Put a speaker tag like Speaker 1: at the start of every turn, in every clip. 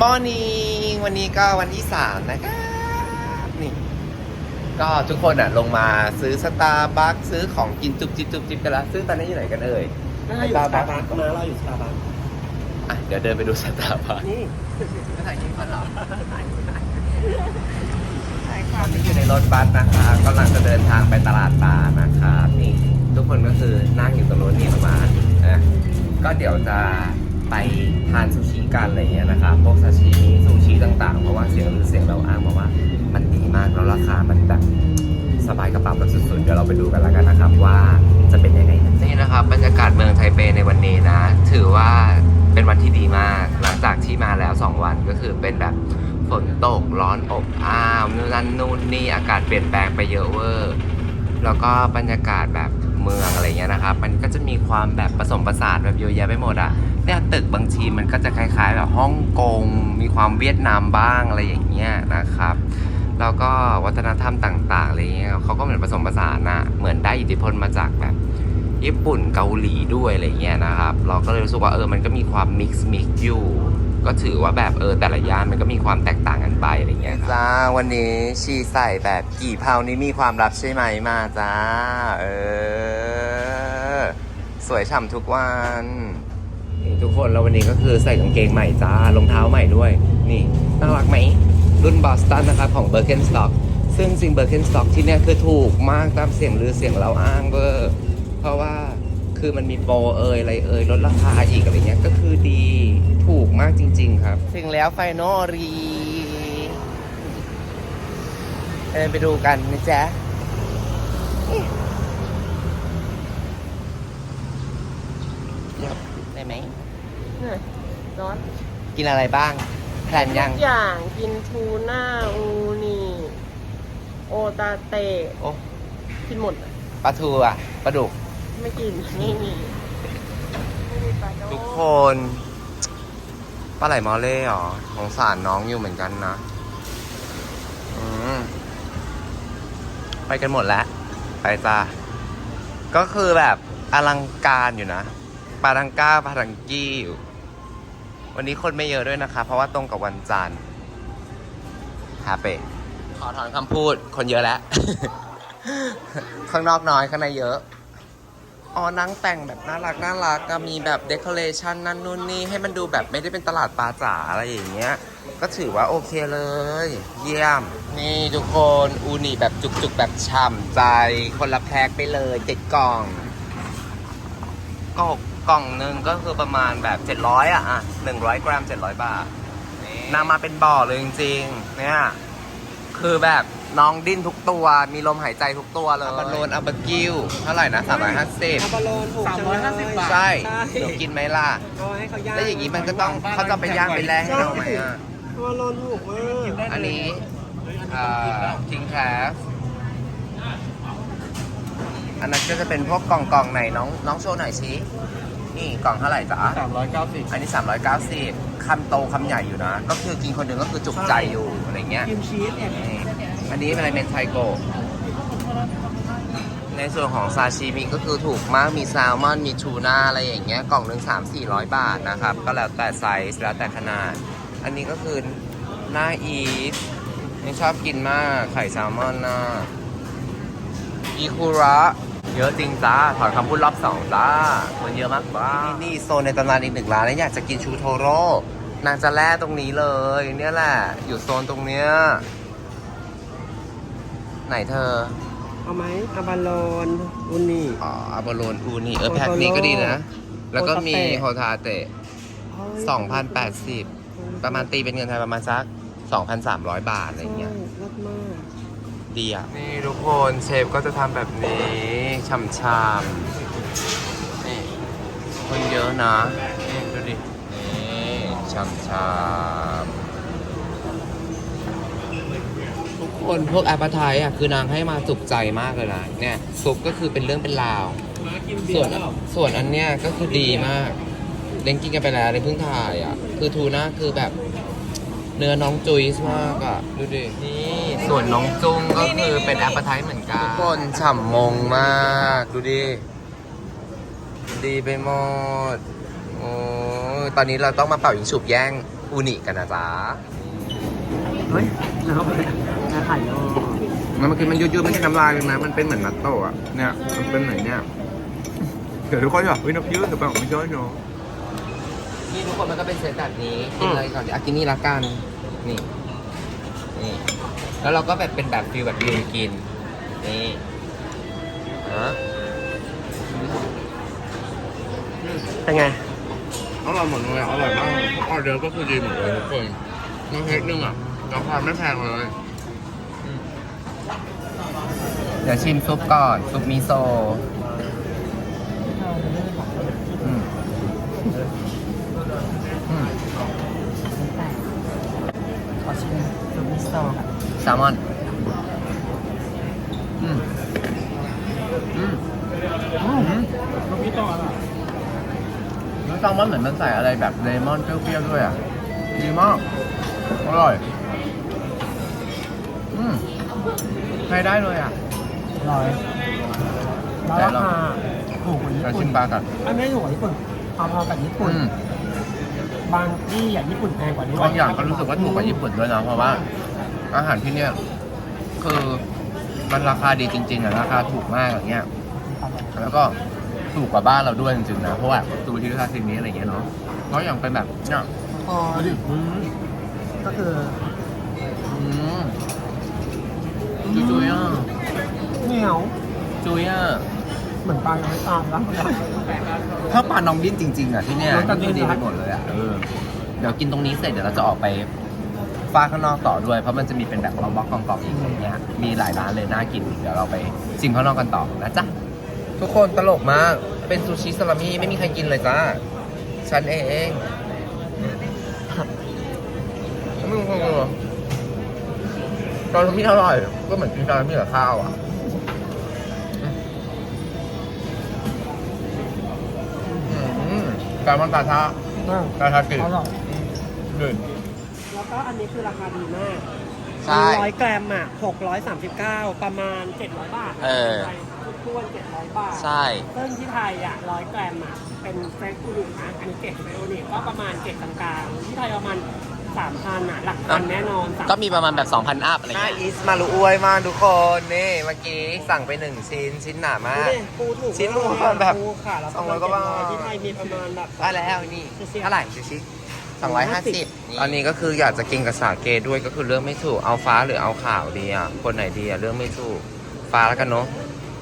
Speaker 1: มอร์นิ่งวันนี้ก็วันที่สามนะครับนี่ก็ทุกคนอะลงมาซื้อสตาร์บัคซื้อของกินจุบจิบจุบจิบกันแล้วซื้อตอนนี้อยู่ไหนกันเอ่ย
Speaker 2: น่าอยู่สตาร์บัคนะเราอยู่สตาร์บัค
Speaker 1: อะเดี๋ยวเดินไปดูสตาร์บัค
Speaker 2: นี่
Speaker 1: ไม่ถ่ายคลิปกันหรอตอนนี้อยู่ในรถบัสนะคะกำลังจะเดินทางไปตลาดปลานะครับนี่ทุกคนก็คือนั่งอยู่ตรงนู้นนี่ประมาณนะก็เดี๋ยวจะ ไปทานซูชิกันอะไรเงี้ยนะครับพวกซาชิมิซูชิต่างๆ เพราะว่าเสียงลือเสียงเราอ้างมาว่า มันดีมากแล้วราคามันแบบสบายกระเป๋าแบบสุดๆ เดี๋ยวเราไปดูกันแล้วกันนะครับว่าจะเป็นยังไงนี่นะครับบรรยากาศเมืองไทเปในวันนี้นะ ถือว่าเป็นวันที่ดีมาก หลังจากที่มาแล้ว 2 วันก็คือเป็นแบบฝนตกร้อนอบอ้าวนู่นนั่นนู่นนี่อากาศเปลี่ยนแปลงไปเยอะเวอร์แล้วก็บรรยากาศแบบเมืองอะไรเงี้ยนะครับ มันก็จะมีความแบบผสมผสานแบบเยอะแยะไปหมดอะ เนี่ยตึกบางทีมันก็จะคล้ายๆแบบฮ่องกง มีความเวียดนามบ้างอะไรอย่างเงี้ยนะครับ แล้วก็วัฒนธรรมต่างๆอะไรเงี้ยเขาก็เหมือนผสมผสานอะเหมือนได้อิทธิพลมาจากแบบญี่ปุ่นเกาหลีด้วยอะไรเงี้ยนะครับ เราก็เลยรู้สึกว่าเออมันก็มีความมิกซ์มิกซ์อยู่ก็ถือว่าแบบเออแต่ละย่านมันก็มีความแตกต่างกันไปอะไรเงี้ยจ้าวันนี้ชีใส่แบบกี่เพานี้มีความลับใช่ไหมมาจ้าเออ สวยฉ่ำทุกวัน นี่ทุกคนแล้ววันนี้ก็คือใส่กางเกงใหม่จ้ารองเท้าใหม่ด้วย นี่น่ารักไหม รุ่นบอสตันนะครับของ Birkenstock ซึ่งจริง Birkenstock ที่เนี่ยคือถูกมากตามเสียงลือเสียงเราอ้างเบอร์เพราะว่าคือมันมีโปรเอยอะไรเอยลดราคาอีกอะไรเงี้ยก็คือดีถูกมากจริง ๆ ครับถึงแล้วไฟนอรีเดินไปดูกันนะจ๊ะได้ไหม
Speaker 2: เหนื่อย ร้อน
Speaker 1: กินอะไรบ้างแพลนยัง
Speaker 2: ทุกอย่างกินทูน่าอูนีโอตาเตะ
Speaker 1: โอ้
Speaker 2: กินหมดอะ
Speaker 1: ปลาทูอะปลาดุก
Speaker 2: ไม่กินไม่มีไม่มีปลาโด
Speaker 1: ทุกคนปลาไหลมอเล่หรอสงสารน้องอยู่เหมือนกันนะอืมไปกันหมดแล้ว ไปจ้าก็คือแบบอลังการอยู่นะปารังก้าปารังกี้อยู่ วันนี้คนไม่เยอะด้วยนะคะ เพราะว่าตรงกับวันจันทร์ฮาเปะขอถอนคำพูดคนเยอะแล้ว ข้างนอกน้อยข้างในเยอะ อ๋อนั่งแต่งแบบน่ารักน่ารักก็มีแบบเดคอเรชันนั่นนู่นนี่ให้มันดูแบบไม่ได้เป็นตลาดปลาจ๋าอะไรอย่างเงี้ย ก็ถือว่าโอเคเลย เยี่ยม นี่ทุกคนอูนิแบบจุกๆแบบฉ่ำใจ คนละแพ็คไปเลยเจ็ดกล่องก็ กล่องหนึ่งก็คือประมาณแบบ 700 อะอะ100 กรัม 700 บาทนำมาเป็นบ่อเลยจริงๆ เนี่ย คือแบบน้องดิ้นทุกตัว มีลมหายใจทุกตัวเลยอัปโลนอัปกิวเท่าไหร่นะ 350
Speaker 2: อาบาโลนถูกจังเลย
Speaker 3: 350บาท
Speaker 1: ใช่
Speaker 2: ใช่
Speaker 1: หนูกินไหมล่ะ
Speaker 2: เอาให้เขาย่าง
Speaker 1: แล้วอย่างนี้มันก็ต้องเขาจะไปย่างไปแลกให้เราไหมอะ
Speaker 2: อาบาโลนถูกมาก
Speaker 1: อันนี้ทิงแคสอันนั้นก็จะเป็นพวกกล่องกล่องๆไหนน้องน้องโชว์หน่อยชี้ นี่กล่องเท่าไหร่จ๊ะ
Speaker 3: สามร้อยเก้าสิบ
Speaker 1: อันนี้ 390คำโตคำใหญ่อยู่นะ ก็คือกินคนหนึ่งก็คือจุกใจอยู่อะไรเงี้ย
Speaker 2: ครีมชีสเนี่ย
Speaker 1: นี่อันนี้เป็นอะไรเป็นไทโกะในส่วนของซาชิมิก็คือถูกมากมีแซลมอนมีทูน่าอะไรอย่างเงี้ยกล่องหนึ่งสามสี่ร้อยบาทนะครับ ก็แล้วแต่ไซส์แล้วแต่ขนาด อันนี้ก็คือหน้าอีฟยังชอบกินมากไข่แซลมอนนะอีคุระ เยอะจริงจ้าถอนคำพูดรอบสองจ้ามันเยอะมากบ้านี่โซนในตำนานอีกหนึ่งร้านแล้วอยากจะกินชูโทโร่นางจะแล่ตรงนี้เลย เนี่ยแหละ อยู่โซนตรงเนี้ยไหนเธอ
Speaker 2: เอาไหมอาบาโลนอูนี
Speaker 1: อ๋ออาบโลนอูนี่เออ
Speaker 2: โฮโทโร่
Speaker 1: แพ็คนี้ก็ดีนะ แล้วก็มี
Speaker 2: โฮ
Speaker 1: โฮ
Speaker 2: ตา
Speaker 1: ทา
Speaker 2: เตะ
Speaker 1: เตะ2,080 ประมาณตีเป็นเงินไทยประมาณสัก 2,300 บาทอะไรเงี้ย
Speaker 2: ใช่รัดมาก
Speaker 1: ดีอะ นี่ทุกคนเชฟก็จะทำแบบนี้ช่ำๆนี่คนเยอะนะนี่ดูดิ นี่ช่ำๆทุกคนพวกแอปเปอร์ไทอะ คือนางให้มาจุกใจมากเลยนะเนี่ยซุปก็คือเป็นเรื่องเป็นราว ส่วนส่วนอันเนี้ยก็คือดีมาก เล่นกินกันไปแล้วในเพิ่งถ่ายอะ คือทูน่าคือแบบ เนื้อน้องจุยส์มากอะ ดูดิ นี่ส่วนน้องจุ้งก็คือเป็นแอปเปอร์ไทเหมือนกันทุกคนฉ่ำมงมาก ดูดิ ดีไปหมด โอ้ยตอนนี้เราต้องมาเป่ายิงฉุบแย่งอูนิกันนะจ๊ะ
Speaker 3: เฮ้ยแล้วไปแล้วถ่ายรูป
Speaker 1: มันเมื่อกี้มันยืดๆไม่ใช่น้ำลายเลยนะ มันเป็นเหมือนนัตโต้อะเนี่ย มันเป็นไหนเนี่ย เดี๋ยวทุกคนจะบอกเฮ้ยนับยืดหรือเปล่าไม่ใช่เนาะนี่ทุกคนมันก็เป็นเซตแบบนี้กินเลยก่อนเดี๋ยวอากินนี่ละกัน นี่ นี่ แล้วเราก็แบบเป็นแบบฟิลแบบยืนกิน นี่ฮะ
Speaker 3: เป็นไง
Speaker 1: อร่อยหมดเลยอร่อยมากทุกออเดอร์ก็คือดีหมดเลยทุกคนน้องเฮดนึงอะราคาไม่แพงเลย เดี๋ยวชิมซุปก่อน ซุปมิโซอืมอืม
Speaker 3: ขอชิม ซูมิโซกับ
Speaker 1: แซลมอน อืม อืมอืม
Speaker 3: ซูมิโซอะ
Speaker 1: แล้วแซลมอนเหมือนมันใส่อะไรแบบเลมอนเปรี้ยวๆด้วยอะ ดีมาก อร่อย อืมใช้ได้เลยอะ
Speaker 3: ร้อยแล้วราคาถูกกว่าญี่
Speaker 1: เรา
Speaker 3: ปุ่
Speaker 1: ชิ
Speaker 3: น
Speaker 1: มปลากัน
Speaker 3: อันไม่ถูกกว่าญี่ปุ่นพอๆกับญี่ปุ่น
Speaker 1: อืม
Speaker 3: บางที่อย่างญี่ปุ่นแพงกว่านี้
Speaker 1: บางอย่างก็รู้สึกว่าถูกกว่าญี่ปุ่นด้วยนะเพราะว่า อาหารที่เนี่ยคือมันราคาดีจริงๆอะราคาถูกมากอย่างเงี้ย แล้วก็ถูกกว่าบ้านเราด้วยจริงๆนะเพราะว่าดูที่ราคาสิ่งนี้อะไรอย่างเงี้ยเนาะเพราะอย่างเป็นแบบเนี่ย
Speaker 3: พอดิก็คือ
Speaker 1: อืมจุยจุยๆอะ
Speaker 3: เหนียว
Speaker 1: จุยอะ
Speaker 3: เหมือนปลายังไม่ตามแล้ว
Speaker 1: ถ้าปลาน้องดิ้นจริงๆอะที่เนี่ย
Speaker 3: รสจัด
Speaker 1: นี่คือดี
Speaker 3: จ้าน
Speaker 1: ไปหมดเลยอะเออเดี๋ยวกินตรงนี้เสร็จเดี๋ยวเราจะออกไป ฟาข้างนอกต่อด้วย เพราะมันจะมีเป็นแบบบล็อกๆกองๆอีกอย่างเงี้ยมีหลายร้านเลยน่ากินเดี๋ยวเราไปชิมข้างนอกกันต่อนะจ๊ะทุกคนตลกมากเป็นซูชิซาลามิไม่มีใครกินเลยจ้าฉันเองไม่รู้คนเลยตอนที่อร่อยก็เหมือนกินตอนที่กับข้าวอะอืมการมันตาชาตาชากิ
Speaker 3: อร่อย
Speaker 1: ดื่น
Speaker 3: แล้ว ก็อันนี้คือราคาดีมาก
Speaker 1: ใช่
Speaker 3: ร้อยกรัมอะหกร้อยสามสิบเก้าประมาณเจ็ดร้อยบาท
Speaker 1: เออ
Speaker 3: ทุกวนเจ็ดร้อยบาท
Speaker 1: ใช่
Speaker 3: ซึ่งที่ไทยอะร้อยกรัมอะเป็นเฟรชอูนินะอันนี้เกรดเฟรชอูนิก็ประมาณเกรดกลางๆที่ไทยประมาณสามพันอะหลักพันแน่นอน3,000
Speaker 4: ก็มีประมาณแบบ 2,000 อัพอะไร
Speaker 1: หน้า
Speaker 4: เงี้ย
Speaker 1: อีสมาลุอวยมากทุกคน นี่เมื่อกี้สั่งไปหนึ่งชิ้น ชิ้นหนามาก
Speaker 3: ดูดิปูถูก
Speaker 1: ชิ้น
Speaker 3: มาก
Speaker 1: ละประมาณแบบ
Speaker 3: ปูค่ะแล้ว
Speaker 1: สองร้อยกว่าบาท
Speaker 3: ที่ไทยมีประมาณแบบ
Speaker 1: ได้แล้วนี่
Speaker 3: ซูชิ
Speaker 1: เท่าไหร่ซูชิ สองร้อยห้าสิบตอนนี้ก็คืออยากจะกินกับสาเกด้วยก็คือเลือกไม่ถูกเอาฟ้าหรือเอาขาวดีอะคนไหนดีอะเลือกไม่ถูกฟ้าแล้วกันเนาะ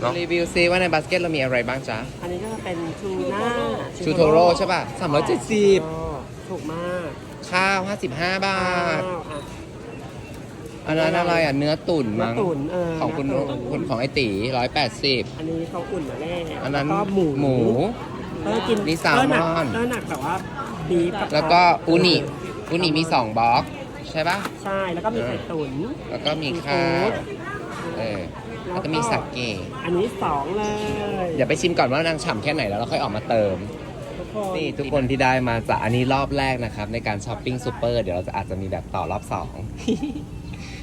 Speaker 1: เนาะรีวิวซิว่าในบาสเกตเรามีอะไรบ้างจ๊ะ
Speaker 3: อันนี้ก็จะเป็นทูน่า
Speaker 1: ชูโทโร่ใช่ป่ะสามร้อยเจ็ดสิบ
Speaker 3: ถูกมาก
Speaker 1: ข้าวห้าสิบห้าบาท
Speaker 3: อ้าวอะ
Speaker 1: อันนั้นอะไรอะเนื้อตุ๋น
Speaker 3: เนื้อ
Speaker 1: มั้ง
Speaker 3: ตุ๋นเออ
Speaker 1: ของคุณ
Speaker 3: เนื้อตุ๋น
Speaker 1: คุณของไอตีร้อยแปดสิบ
Speaker 3: อันนี้เขาอุ่นมาแล้ว
Speaker 1: อันนั้น
Speaker 3: แล้วก็หมู
Speaker 1: หมู
Speaker 3: เออกิน
Speaker 1: นี่แซลมอน
Speaker 3: เออหนักแต่ว่า บีฟบ
Speaker 1: แล้วก็อูนิอูนิมีสองบล็อกใช่ป่ะ
Speaker 3: ใช่ แล้วก็มีไข่ตุ๋น
Speaker 1: แล้วก็มีข้าวเออแล้วก็มีสักเก
Speaker 3: อันนี้สองเลย
Speaker 1: เดี๋ยวไปชิมก่อนว่านางฉ่ำแค่ไหนแล้วเราค่อยออกมาเติม
Speaker 3: ทุกคน
Speaker 1: นี่ทุกคนที่ได้มาจากอันนี้รอบแรกนะครับ ในการช้อปปิ้งซูเปอร์เดี๋ยวเราจะอาจจะมีแบบต่อรอบสอง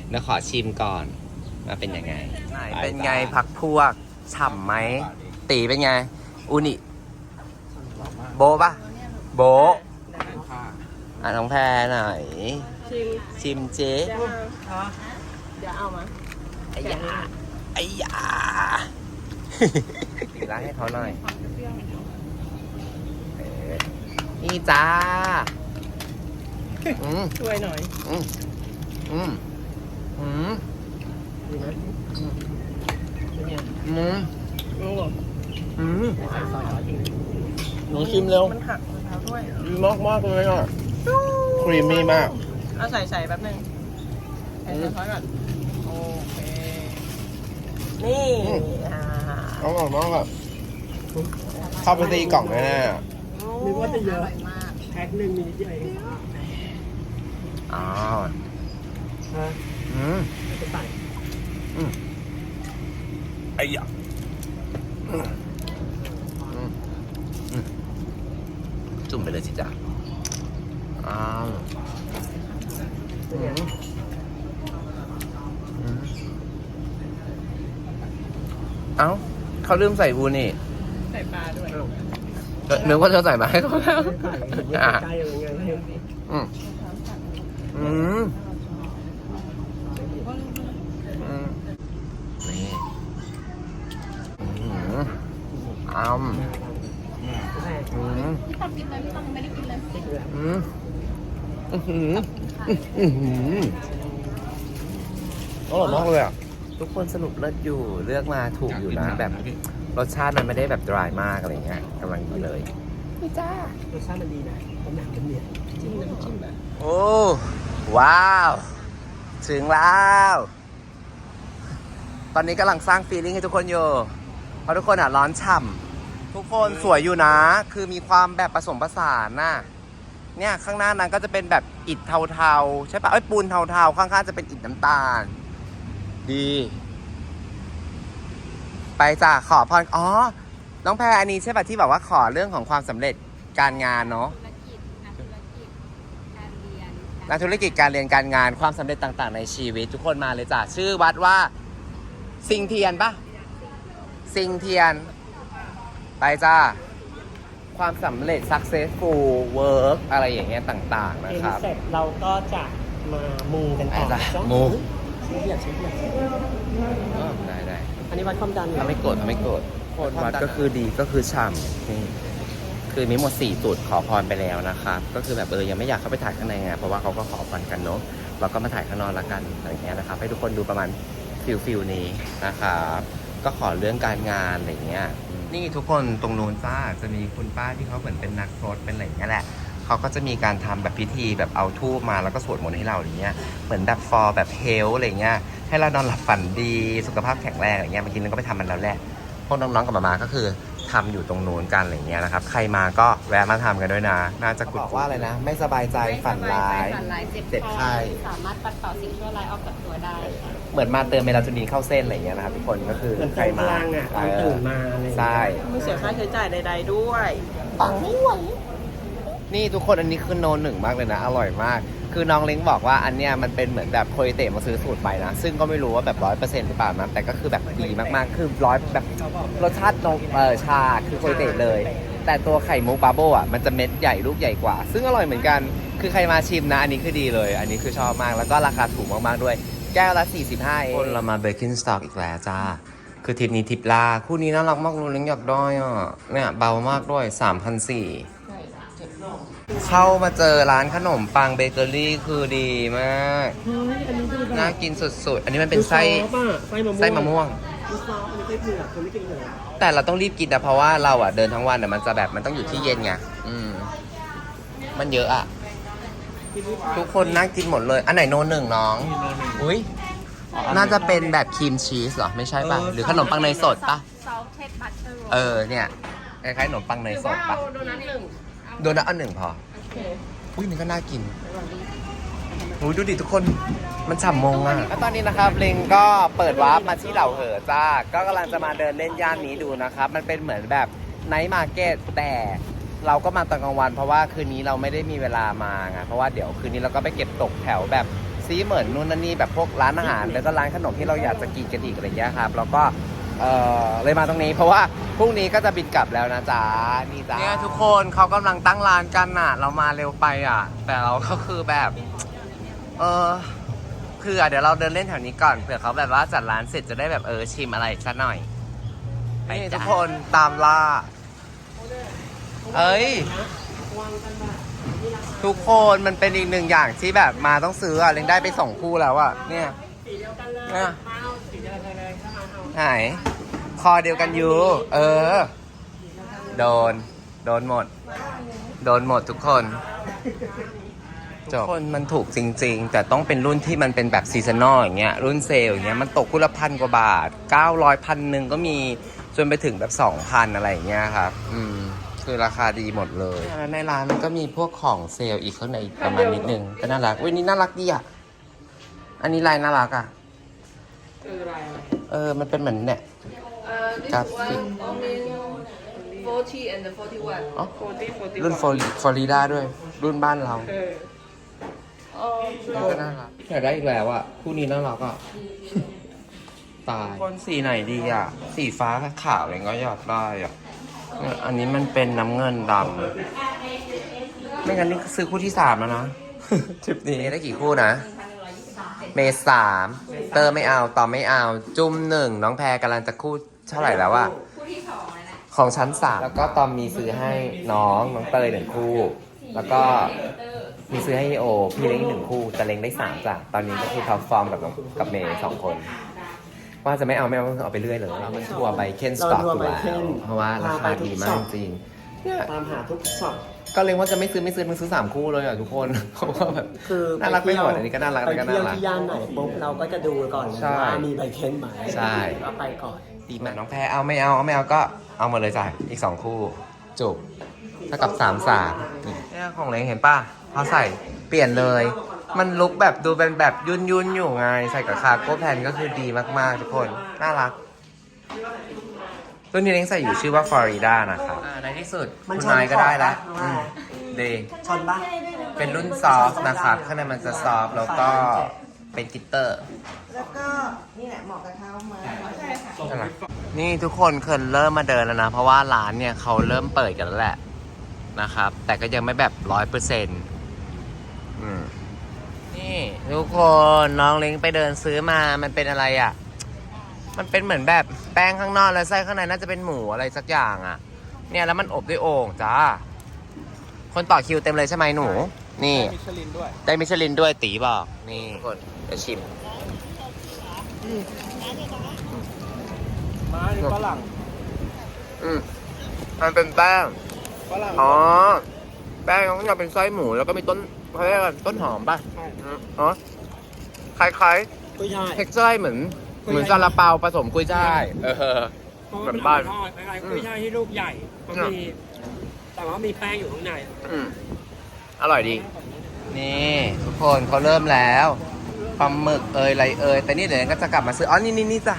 Speaker 1: เดี๋ยวขอชิมก่อนว่าเป็นยังไง เป็นไงพักพวกฉ่ำไหม ตีเป็นไงอูนิ โบะปะโบะ อะน้องแพรหน่อย
Speaker 2: ชิม
Speaker 1: ชิมเจ๊
Speaker 2: เดี๋ยวเอาเดี๋ยวเอามา
Speaker 1: ไอ้ยาไอ้ยาตีร้านให้เขาหน่อยเออนี่จ้า อืม
Speaker 2: ช่วยหน่อย
Speaker 1: อืมอืมอืม
Speaker 3: ดีไหมเป็นไง
Speaker 1: อืม
Speaker 2: โอ้
Speaker 1: อืม
Speaker 3: ใส่ซอยร้อยเอง
Speaker 1: หนูชิมเร็ว
Speaker 2: มันหักมะพร้าวด้วย
Speaker 1: ดีมากมากๆเลยอะ ครีมมี่มาก
Speaker 2: เอาใส่ใส่แป๊บนึงใส่ซอสก่อนโอเค นี่
Speaker 1: อืม
Speaker 2: อ่า
Speaker 1: อร่อยมากอะเข้าไปตีกล่องแน่ๆอะ
Speaker 3: นึกว่าจะเยอะแพ็คหนึ่งมีนิดเดียวเอง
Speaker 1: อ๋อ
Speaker 3: ฮะ
Speaker 1: อืม
Speaker 3: จะใส่
Speaker 1: ไอ้ยาอืมอืมอืมจุ่มไปเลยสิจ๊ะอ้าวอืมอืมเอ้า เขาลืมใส่อูนี่
Speaker 2: ใส่ปลาด้วย
Speaker 1: เออนึกว่าจะใส่มาให้เขาแล้ว
Speaker 3: ใส่ใส่
Speaker 1: อะ
Speaker 3: ใกล้ๆอะไรเงี้ย
Speaker 1: อืมอืมอืมนี่อืมอ้ำอืม
Speaker 2: พี่ตักกินเลยพี่ตักไม่ได้กินเลย
Speaker 1: อืมอื้อหืออื้อหืออร่อยมากเลยอะ ทุกคนสรุปเลิศอยู่เลือกมาถูกอยู่นะแบบ รสชาติมันไม่ได้แบบดรายมากอะไรเงี้ยกำลังดีเลยนี่จ้าร
Speaker 3: สชาติมันดีนะผมหนักกันเนี่ยจิ้มน้ำจิ้มแบบ
Speaker 1: โอ้ว้าว ถึงแล้ว ตอนนี้กำลังสร้างฟีลลิ่งให้ทุกคนอยู่เพราะทุกคนอะร้อนฉ่ำทุกคนสวยอยู่นะ คือมีความแบบผสมผสานน่ะเนี่ยข้างหน้านั้นก็จะเป็นแบบอิฐเทาๆใช่ปะเอ้ยปูนเทาๆข้างๆจะเป็นอิฐน้ำตาล ดี ไปจ้ะขอพรอ๋อ น้องแพรอันนี้ใช่ปะที่แบบว่าขอเรื่องของความสำเร็จการงานเนาะ
Speaker 2: ธุรกิจนักธุรกิจการเรียน
Speaker 1: นักธุรกิจการเรียนการงานความสำเร็จต่างๆ ในชีวิต ทุกคนมาเลยจ้ะชื่อวัดว่าซิงเทียนปะซิงเทียน ไปจ้า ความสำเร็จ successful work อะไรอย่างเงี้ยต่างๆนะ
Speaker 3: เอ็น
Speaker 1: ครับ
Speaker 3: เสร็จเราก็จะมามูกันต่อ
Speaker 1: ไปจ้ะ
Speaker 3: จ้ะ
Speaker 1: มู
Speaker 3: เช็คเบียดเช็คเบียด
Speaker 1: ได้ได้
Speaker 3: อันนี้วัดความดัน
Speaker 1: ถ้าไม่โกรธถ้าไม่โกรธคนวัดก็คือดีก็คือฉ่ำนี่คือมีหมด 4 จุดขอพรไปแล้วนะครับ ก็คือแบบเออยังไม่อยากเข้าไปถ่ายข้างในไงเพราะว่าเขาก็ขอพรกันเนาะเราก็มาถ่ายข้างนอกละกันอะไรอย่างเงี้ยนะครับให้ทุกคนดูประมาณฟิลฟิลนี้นะครับก็ขอเรื่องการงานอะไรอย่างเงี้ยนี่ทุกคนตรงนู้นจ้าจะมีคุณป้าที่เขาเหมือนเป็นนักโทษเป็นอะไรอย่างเงี้ยแหละ เขาก็จะมีการทำแบบพิธีแบบเอาทูบมาแล้วก็สวดมนต์ให้เราอย่างเงี้ยเหมือนแบบ for แบบเฮลอะไรเงี้ยให้เรานอนหลับฝันดีสุขภาพแข็งแรงอะไรเงี้ยเมื่อกี้นึงก็ไปทำมันแล้วแหละพวกน้องๆกับมามาก็คือทำอยู่ตรงนู้นกันอะไรเงี้ยนะครับ ใครมาก็แวะมาทำกันด้วยนะ น่าจะบอกว่าอะไรนะ ไม่สบายใจฝันร้าย
Speaker 2: ฝันร้าย
Speaker 1: เจ็
Speaker 2: เจ็
Speaker 1: บบไข้
Speaker 2: ไข้สามารถปัดเป่าสิ่งชั่วร้ายออกจากตัวได้
Speaker 1: เหมือนมาเติมเมลาโทนินเข้าเส้นอะไรเงี้ยนะครับทุกคนก็คือ
Speaker 3: เหมือน
Speaker 1: ใคร
Speaker 3: เติมพ
Speaker 1: มา
Speaker 3: ลังอะตอนตื่นมาอะไรอย่างเงี้ย
Speaker 1: ใช่
Speaker 2: ไม่เสียค่าใช้จ่ายใด ๆ ด้วย
Speaker 1: ปังไม่ไหว นี่ทุกคนอันนี้คือโนหนึ่งมากเลยนะ อร่อยมาก คือน้องเล้งบอกว่าอันเนี้ยมันเป็นเหมือนแบบโคยเตะมาซื้อสูตรไปนะ ซึ่งก็ไม่รู้ว่าแบบร้อยเปอร์เซ็นต์หรือเปล่านะแต่ก็คือแบบดีมากๆ คือร้อยแบบรสชาตินมเออชาคือโคยเตะเลย แต่ตัวไข่มุกบาโบอะมันจะเม็ดใหญ่ลูกใหญ่กว่า ซึ่งอร่อยเหมือนกัน คือใครมาชิมนะ อันนี้คือดีเลย อันนี้คือชอบมากแล้วก็ราคาถูกมากๆด้วย แก้วละ 45เองคนเรามาเบ r กินสต็อกอีกแล้วจ้าคือทริปนี้ทริปลาคู่นี้น่ารักมากเลยเล้งอยากได้อะเนี่ยเบามากด้วย3,400 เข้ามาเจอร้านขนมปังเบเกอรี่คือดีมาก
Speaker 3: เฮ้ยอันนี้คือแบบ
Speaker 1: น่ากินสุดๆ อันนี้มันเป็นไส้
Speaker 3: ซอฟอะไส้มะม่วง
Speaker 1: ไส้มะม่วง
Speaker 3: ลูกซอฟอันนี้ไส้เผือกคนไม่กินเผือก
Speaker 1: แต่เราต้องรีบกินนะเพราะว่าเราอะเดินทั้งวันอะมันจะแบบมันต้องอยู่ที่เย็นไงอืม มันเยอะอะ
Speaker 3: กินนี่
Speaker 1: ทุกคนน่ากินหมดเลย อันไหนโนหนึ่งน้อง อุ้ยน่าจะเป็นแบบครีมชีสเหรอ ไม่ใช่ป่ะ หรือขนมปังเนยสดป่ะ
Speaker 2: ซอสเทสบัตเตอร์
Speaker 1: เออเนี่ยคล้ายๆขนมปังเนยสดป่ะ
Speaker 3: โดนัทหนึ่ง
Speaker 1: โดนัทอันหนึ่งพออุ้ยนี่ก็น่ากินอุ้ยดูดิทุกคนมันฉ่ำมงอะแล้วตอนนี้นะครับเลงก็เปิดวาร์ปมาที่เหล่าเหอจ้า ก็กำลังจะมาเดินเล่นย่านนี้ดูนะครับ มันเป็นเหมือนแบบไนท์มาร์เก็ตแต่เราก็มาตอนกลางวัน เพราะว่าคืนนี้เราไม่ได้มีเวลามาไงเพราะว่าเดี๋ยวคืนนี้เราก็ไปเก็บตกแถวแบบซีเหมือนนู่นนั่นนี่แบบพวกร้านอาหาร แล้วก็ร้านขนมที่เราอยากจะกินกันอีกอะไรอย่างเงี้ยครับแล้วก็ เออเลยมาตรงนี้เพราะว่าพรุ่งนี้ก็จะบินกลับแล้วนะจ๊ะนี่จ้าเนี่ยทุกคนเขากำลังตั้งร้านกันน่ะ เรามาเร็วไปอะ แต่เราก็คือแบบ เออคืออะเดี๋ยวเราเดินเล่นแถวนี้ก่อนเผื่อเขาแบบว่าจัดร้านเสร็จจะได้แบบเออชิมอะไรสักหน่อยไปทุกคนตามล่า เอ้ย
Speaker 3: วางกันแบบ
Speaker 1: ทุกคนมันเป็นอีกหนึ่งอย่างที่แบบมาต้องซื้ออะเล็งได้ไปสองคู่แล้วอะเนี่ย
Speaker 3: สีเดียวกันเลย
Speaker 1: เนี่ย
Speaker 3: มา
Speaker 1: ไหน คอเดียวกันอยู่ เออ โดน โดนหมด โดนหมดทุกคนจบคนมันถูกจริง ๆ แต่ต้องเป็นรุ่นที่มันเป็นแบบซีซันอลอย่างเงี้ยรุ่นเซลล์อย่างเงี้ยมันตกคู่ละพันกว่าบาท900พันหนึ่งก็มีจนไปถึงแบบ2,000อะไรอย่างเงี้ยครับ อืม คือราคาดีหมดเลยแล้วในร้านมันก็มีพวกของเซลล์อีกข้างในอีกประมาณนิดนึงก็น่ารักอุ้ยนี่น่ารักดีอะ อันนี้ลายน่ารักอะ
Speaker 3: เอออะไรอะไร
Speaker 1: เออ มันเป็นเหมือนเนี่ย
Speaker 4: Uh, this
Speaker 1: Graphic.
Speaker 4: one only 40 and the 41.
Speaker 1: อ๋อ
Speaker 3: โฟตี้โฟตี้
Speaker 1: รุ่นฟลอริดาด้วย รุ่นบ้านเรา
Speaker 3: เออ
Speaker 1: ก็น่ารักอยากได้อีกแล้วอะ คู่นี้น่ารักอะ ตาย คนสีไหนดีอะ สีฟ้ากับขาวอะไรก็อยากได้อะเนี่ยอันนี้มันเป็นน้ำเงินดำไม่งั้นนี่ซื้อคู่ที่สามแล้วนะ ทริปนี้ได้กี่คู่นะ เมษสามเตอร์ไม่เอาต่อไม่เอา จุ่มหนึ่งน้องแพรกำลังจะคู่เท่าไหร่แล้วอะของชั้นสามแล้วก็ตอมมีซื้อให้น้องน้องเตยหนึ่งคู่ แล้วก็มีซื้อให้โอ พี่เล้งอีกหนึ่งคู่แต่เล้งได้สามจ้ะตอนนี้ก็คือท็อปฟอร์มกับน้องกับเมย์สองคน ว่าจะไม่เอาไม่เอาเอาไปเรื่อยเลยเรามันทัวร์ไบเคนสต็อกอยู่แล้วเพราะว่าราคาดีมากจริงเนี่ย
Speaker 3: ตามหาทุกช็อป
Speaker 1: ก็เลยว่าจะไม่ซื้อไม่ซื้อมึงซื้อสามคู่เลยอะทุกคนเพราะว่าแบบ
Speaker 3: คือ
Speaker 1: น่ารักไปหมดอันนี้ก็น่ารักอัน
Speaker 3: ไป
Speaker 1: นี้ก็
Speaker 3: เที่ยว
Speaker 1: น่ารัก
Speaker 3: ที่ย่านไหนปุ๊บเราก็จะดูก่อนเลย
Speaker 1: ใช่
Speaker 3: ว่ามีใบเค้นไหม
Speaker 1: ใช่
Speaker 3: ก็ไปก่อน
Speaker 1: ดีมากน้องแพรเอาไม่เอาเอาไม่เอาก็เอามาเลยจ้ะอีกสองคู่จบเท่ากับสามสามเนี่ยของเล้งเห็นป่ะพอใส่เปลี่ยนเลย มันลุกแบบดูเป็นแบบยุ่นยุ่นๆอยู่ไง ใส่กับคาร์โก้แพนก็คือดีมากๆ ทุกคน น่ารัก ตัวนี้เล้งใส่อยู่ชื่อว่าฟลอริดานะครับอ่าในที่สุด
Speaker 3: มัน
Speaker 1: คุณ
Speaker 3: ชน
Speaker 1: นายก็ได้แล้ว
Speaker 3: ขอบปะ
Speaker 1: อืมดี
Speaker 3: ชนปะ
Speaker 1: เป็นรุ่นซอฟต์นะครับข้างในมันจะซอฟต์แล้วก็เป็นกลิตเตอร์
Speaker 5: แล้วก็นี่แหละเหมาะกับเท้ามาใช่ค่ะ
Speaker 1: นี่ทุกคนเคยเริ่มมาเดินแล้วนะ เพราะว่าร้านเนี่ยเขาเริ่มเปิดกันแล้วแหละนะครับ แต่ก็ยังไม่แบบร้อยเปอร์เซ็นต์นี่ ทุกคนน้องเล้งไปเดินซื้อมามันเป็นอะไรอะ มันเป็นเหมือนแบบแป้งข้างนอกแล้วไส้ข้างในน่าจะเป็นหมูอะไรสักอย่างอะ เนี่ยแล้วมันอบด้วยโอ่งจ้า คนต่อคิวเต็มเลยใช่ไหมหนู นี่
Speaker 2: มิชลินด้วย
Speaker 1: ได้มิชลินด้วยตีบอก นี่คนเดี๋ยวชิม
Speaker 2: มาดิฝรั่ง
Speaker 1: อืมมันเป็นแป้ง
Speaker 2: ฝรั่ง
Speaker 1: อ๋อ แป้งเขาจะเป็นไส้หมูแล้วก็มีต้นเขาเรียกว่าต้นหอมป่ะ
Speaker 3: ใช่
Speaker 1: อ๋อคล้าย
Speaker 3: กุ้ยช่าย
Speaker 1: ๆเท็กเจอร์เหมือน เหมือนซาลาเปาผสมกุ้ยช่ายเออ
Speaker 3: เพราะ
Speaker 1: เหมื
Speaker 3: ว่า
Speaker 1: อน
Speaker 3: มัน
Speaker 1: บ้าน
Speaker 3: ทอดคล้ายๆกุ้ยช่ายที่รูปใหญ่มันมีแต่ว่ามีแป้งอยู่ข้างใน
Speaker 1: อืมอร่อยดี นี่ทุกคนเขาเริ่มแล้วปลาหมึกเอยอะไรเอยแต่นี่เดี๋ยวก็จะกลับมาซื้ออ๋อนี่นี่นี่จ้ะ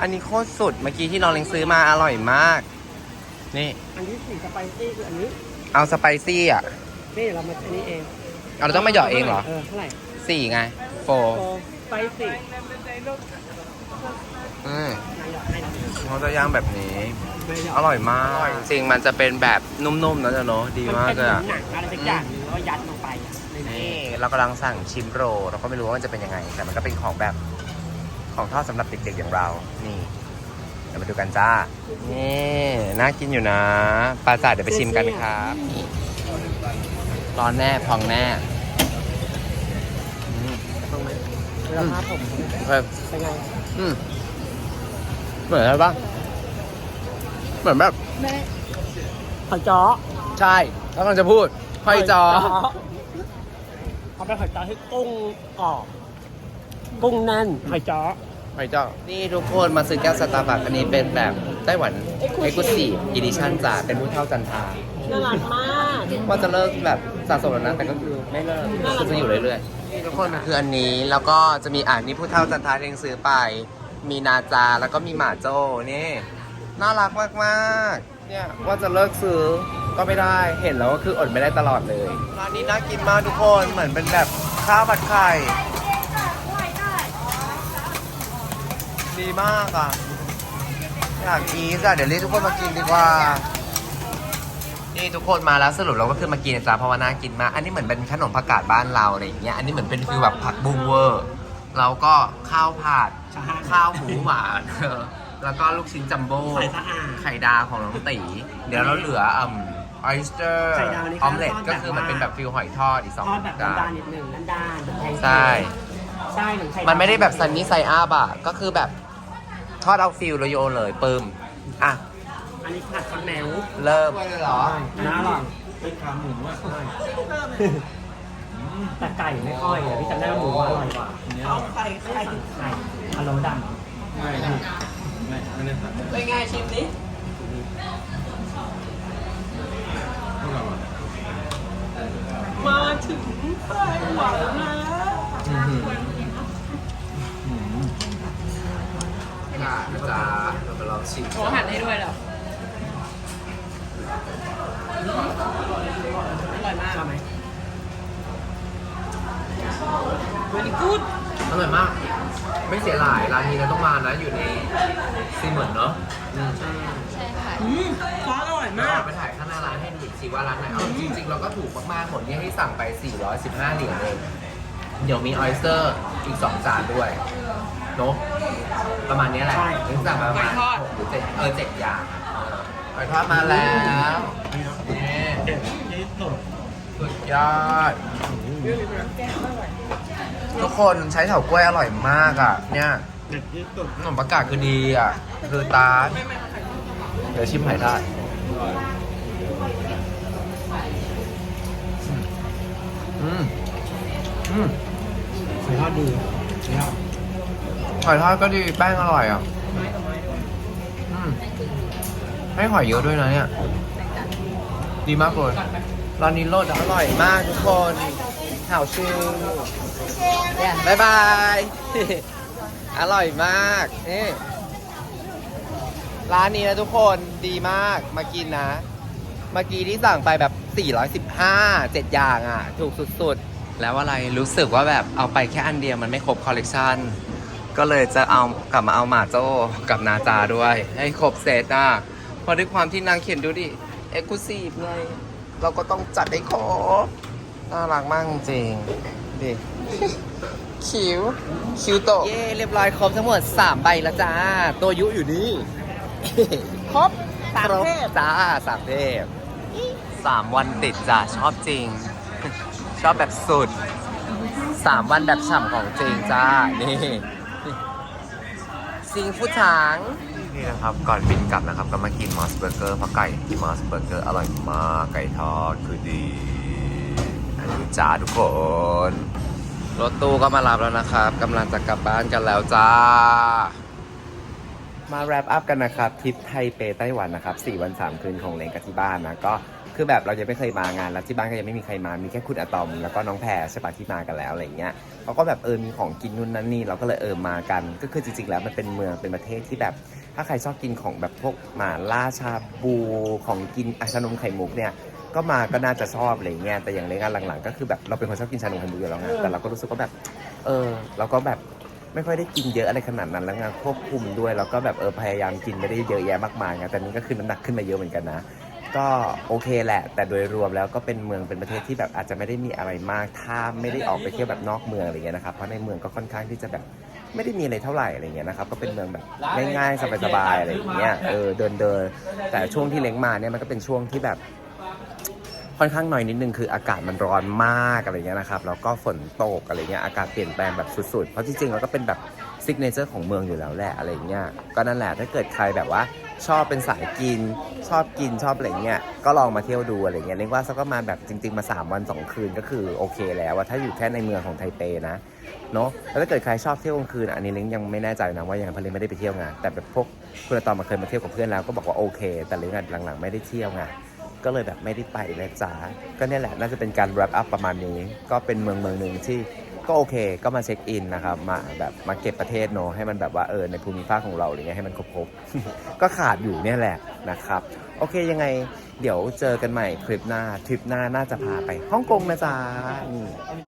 Speaker 1: อันนี้โคตรสุดเมื่อกี้ที่น้องเล็งซื้อมาอร่อยมาก นี่
Speaker 3: อันที่สี่สไปซี่คืออันนี้
Speaker 1: เอาสไปซี่อะ
Speaker 3: นี่เรามาอันนี้เอง
Speaker 1: เอาเราต้องมาหยอดเองเหรอ
Speaker 3: เออเท่าไหร่
Speaker 1: สี่ไงโฟ
Speaker 3: โฟสไปซี่
Speaker 1: อืม
Speaker 3: นายหยอดให้นะ
Speaker 1: เขาจะย่างแบบนี้
Speaker 3: ไม่หยอ
Speaker 1: อ
Speaker 3: ด
Speaker 1: ร่อยมากจริงๆมันจะเป็นแบบนุ่มๆนะจ๊ะเนาะดี
Speaker 3: มัน
Speaker 1: มาก
Speaker 3: เป็น
Speaker 1: เลย
Speaker 3: เหมื
Speaker 1: อะ
Speaker 3: อนหนังอะไรสักอย่างหนึงแล้วก็ยัดลงไปอะในนี้
Speaker 1: นี่เรากำลังสั่งชิมโรลเราก็ไม่รู้ว่ามันจะเป็นยังไง แต่มันก็เป็นของแบบของทอดสำหรับเด็กๆอย่างเรา นี่เดี๋ยวมาดูกันจ้า นี่น่ากินอยู่นะปลาจ่าเดี๋ยวไปชิมกันครับร้อนแน่พองแน่อืม
Speaker 3: ตรงไหมเวลาภาพผม
Speaker 1: เออ
Speaker 3: เป็นไง
Speaker 1: อืมเหมือนอะไรปะเหมือนแบบ
Speaker 3: หอยจ้อ
Speaker 1: ใช่แล้วกำลังจะพูดหอยจอ
Speaker 3: เขาเป็นหอยจ้อที่กุ้งกรอบกุ้งแน่นหอยจ้อ
Speaker 1: หอยจอนี่ทุกคนมาซื้อแก้วสตาร์บัคอันนี้เป็นแบบไต้หวันเอ็กซ์คลูซีฟอีดิชั่นจ้าเป็นผู้เท่าจันทรา
Speaker 3: น่ารักมาก
Speaker 1: ว่าจะเลิกแบบสะสมแล้วนะแต่ก็คือไม่เลิกคือจะอยู่เรื่อยๆ นี่ทุกคนมันคืออันนี้แล้วก็จะมีอ่านนี่ผู้เท่าจันทราเองซื้อไป มีนาจาแล้วก็มีหมาโจ้นี่น่ารักมากๆเนี่ยว่าจะเลิกซื้อก็ไม่ได้เห็นแล้วก็คืออดไม่ได้ตลอดเลยร้านนี้น่ากินมากทุกคนเหมือนเป็นแบบข้าวผัดไข่ดีมากอะอยากกินอะเดี๋ยวเรียกทุกคนมากินดีกว่า นี่ทุกคนมาแล้วสรุปเราก็คือมากินนะจ๊ะเพราะว่าน่ากินมาก อันนี้เหมือนเป็นขนมผักกาดบ้านเราอะไรอย่างเงี้ย อันนี้เหมือนเป็นฟิลแบบผักบุ้งเวอร์แล้วก็ข้าวผัดข้าวหมูหวานแล้วก็ลูกชิ้นจัมโบ้
Speaker 3: ใส่สะอาด
Speaker 1: ไข่ดาวของน้องตี เดี๋ยวเราเหลืออ่มออยสเตอร์
Speaker 3: ไข่ดาวนี่
Speaker 1: ออมเล็ต
Speaker 3: ทอดแบบ
Speaker 1: ก็คือมันเป็นแบบฟิลหอยทอดอีกสอง
Speaker 3: ทอดแบบ
Speaker 1: จา
Speaker 3: ด้าน
Speaker 1: น
Speaker 3: ๆนิดนึงด้านๆแห้งๆ
Speaker 1: ใช่
Speaker 3: ใช่เหมือนไข่
Speaker 1: มันไม่ได้แบบซันนี่ไซอาบอะก็คือแบบทอดเอาฟิลแล้วโยนเลยปึ้มอะ
Speaker 3: อันนี้ผัดฟักแมว
Speaker 1: เริ่มเลยเหรอ
Speaker 3: น่าอร่อยเป็นขาหมูอะใช่แต่ไก่ไม่ค่อยอะพี่จำได้ว่าหมูอร่อยกว่า
Speaker 5: เอาไข่ไข่
Speaker 3: ไข่พะโล้ดำ
Speaker 5: เป็นไงชิมดิมาถึงไต้หวันแล้ว
Speaker 1: ค่ะนะจ๊ะเรามาลองชิม
Speaker 2: โอ้หันให้ด้วยเหรอ อร่อยมาก
Speaker 3: ชอบไหม
Speaker 2: very good
Speaker 1: อร่อยมาก ไม่เสียหลาย ร้านนี้นะต้องมานะ อยู่ในซีเหมือนเนาะอืม
Speaker 2: อืมซอสอร่อย
Speaker 1: แล้
Speaker 2: มาวก
Speaker 1: ไปถ่ายข้างหน้าร้านให้ดูอีกสิว่าร้านไหนเอาจริงๆ เราก็ถูกมากๆหมดเนี่ยที่สั่งไป 415เหรียญเองเดี๋ยวมีออยสเตอร์อีก 2 จานด้วย เนอะประมาณเนี้ยแหละถึงสั่งมาประมาณหกหรือเจ็ดเออเจ็ดอย่างเออหอยทอดมาแล้ว นี่ สุดยอดทุกคนใช้เฉาก๊วยอร่อยมากอะ เนี่ยขนมประกาศคือดีอะ คือตาเดี๋ยวชิมหอยทอดอืมอืม
Speaker 6: หอยทอดดีเนี่ย
Speaker 1: หอยทอดก็ดีแป้งอร่อยอะอืมให้หอยเยอะด้วยนะเนี่ย ดีมากเลยร้านนี้รสอร่อยมากทุกคนหาวชื่อบายบาย อร่อยมากนี่ร้านนี้นะทุกคนดีมากมากินนะ เมื่อกี้ที่สั่งไปแบบ 415 7 อย่างอะ ถูกสุดๆ แล้วอะไรรู้สึกว่าแบบเอาไปแค่อันเดียวมันไม่ครบคอลเลกชันก็เลยจะเอากลับมาเอาหมาโจ้กับนาจาด้วย ให้ครบเซตอะเพราะด้วยความที่นางเขียนดูดิ อ็กซ์คลูซีฟไงเราก็ต้องจัดให้ครบน่ารักมากจริงดิคิวคิวโตเย่เรียบร้อยครบทั้งหมด 3 ใบแล้วจ้า ตัวยุอยู่นี่
Speaker 2: ครบสาม
Speaker 1: ครบ
Speaker 2: เทพ
Speaker 1: จ้าสามเทพสามวันติดจ้ะชอบจริง ชอบแบบสุดสามวันแบบฉ่ำของจริงจ้า นี่สิงฟูฉาง นี่นะครับ ก่อนบินกลับนะครับ ก็มากินมอสเบอร์เกอร์เพราะไก่ที่มอสเบอร์เกอร์อร่อยมากไก่ทอดคือดีอันนี้จ้าทุกคน รถตู้ก็มารับแล้วนะครับกำลังจะกลับบ้านกันแล้วจ้า มาแรปอัพกันนะครับทริปไทเปไต้หวันนะครับ 4 วัน 3 คืนของเลงกับที่บ้านนะก็ คือแบบเรายังไม่เคยมางานแล้วที่บ้านก็ยังไม่มีใครมา มีแค่คุณอะตอม แล้วก็น้องแพรใช่ปะที่มากันแล้วอะไรเงี้ยเขาก็แบบเออมีของกินนู่นนั่นนี่เราก็เลยเออมากัน ก็คือจริงๆแล้วมันเป็นเมืองเป็นประเทศที่แบบ ถ้าใครชอบกินของแบบพวกหมาล่าชาบูของกินอาชานมไข่มุกเนี่ยก็มาก็น่าจะชอบอะไรเงี้ยแต่อย่างในงานหลังๆ ก็คือแบบเราเป็นคนชอบกินชานมไข่มุกอยู่แล้วไงแต่เราก็รู้สึกว่าแบบ เออเราก็แบบไม่ค่อยได้กินเยอะอะไรขนาดนั้นแล้วงานควบคุมด้วยแล้วก็แบบเออพยายามกินไม่ได้เยอะแยะมากมายไงแต่นี่ก็คือน้ำหนักขึ้นมาเยอะเหมือนกันนะ ก็โอเคแหละ แต่โดยรวมแล้วก็เป็นเมืองเป็นประเทศที่แบบอาจจะไม่ได้มีอะไรมาก ถ้าไม่ได้ออกไปเที่ยวแบบนอกเมืองอะไรเงี้ยนะครับเพราะในเมืองก็ค่อนข้างที่จะแบบไม่ได้มีอะไรเท่าไหร่อะไรเงี้ยนะครับก็เป็นเมืองแบบง่ายๆสบายๆอะไรอย่างเงี้ยเออเดินเดินแต่ช่วงที่เล้งมาเนี่ยมันก็เป็นช่วงที่แบบ ค่อนข้างหน่อยนิดนึงคืออากาศมันร้อนมากอะไรเงี้ยนะครับแล้วก็ฝนตกอะไรเงี้ยอากาศเปลี่ยนแปลงแบบสุดๆ เพราะจริงๆเราก็เป็นแบบซิกเนเจอร์ของเมืองอยู่แล้วแหละอะไรเงี้ยก็นั่นแหละถ้าเกิดใครแบบว่าชอบเป็นสายกิน ชอบกินชอบอะไรเงี้ยก็ลองมาเที่ยวดูอะไรเงี้ยเรียกว่าสักประมาณแบบจริง ๆมา 3 วัน 2 คืนก็คือโอเคแล้วว่าถ้าอยู่แค่ในเมืองของไทเปนะเนาะแล้วถ้าเกิดใครชอบเที่ยวกลางคืนอันนี้เล้งยังไม่แน่ใจนะว่ายังเพล้งไม่ได้ไปเที่ยวไงแต่แบบพวกคุณอาตอมมาเคยมาเที่ยวกับเพื่อนแล้วก็บอกว่าโอเค แต่เล้งหลังๆไม่ได้เที่ยวไง ก็เลยแบบไม่ได้ไปนะจ๊ะก็เนี่ยแหละน่าจะเป็นการ wrap up ประมาณนี้ ก็เป็นเมืองเมืองหนึ่งที่ก็โอเคก็มาเช็คอินนะครับมาแบบมาเก็บประเทศเนอะให้มันแบบว่าเออในภูมิภาคของเราอะไรเงี้ยให้มันครบๆ ก็ขาดอยู่เนี่ยแหละนะครับ โอเคยังไงเดี๋ยวเจอกันใหม่คลิปหน้าทริปหน้าน่าจะพาไปฮ่องกงนะจ๊ะนี่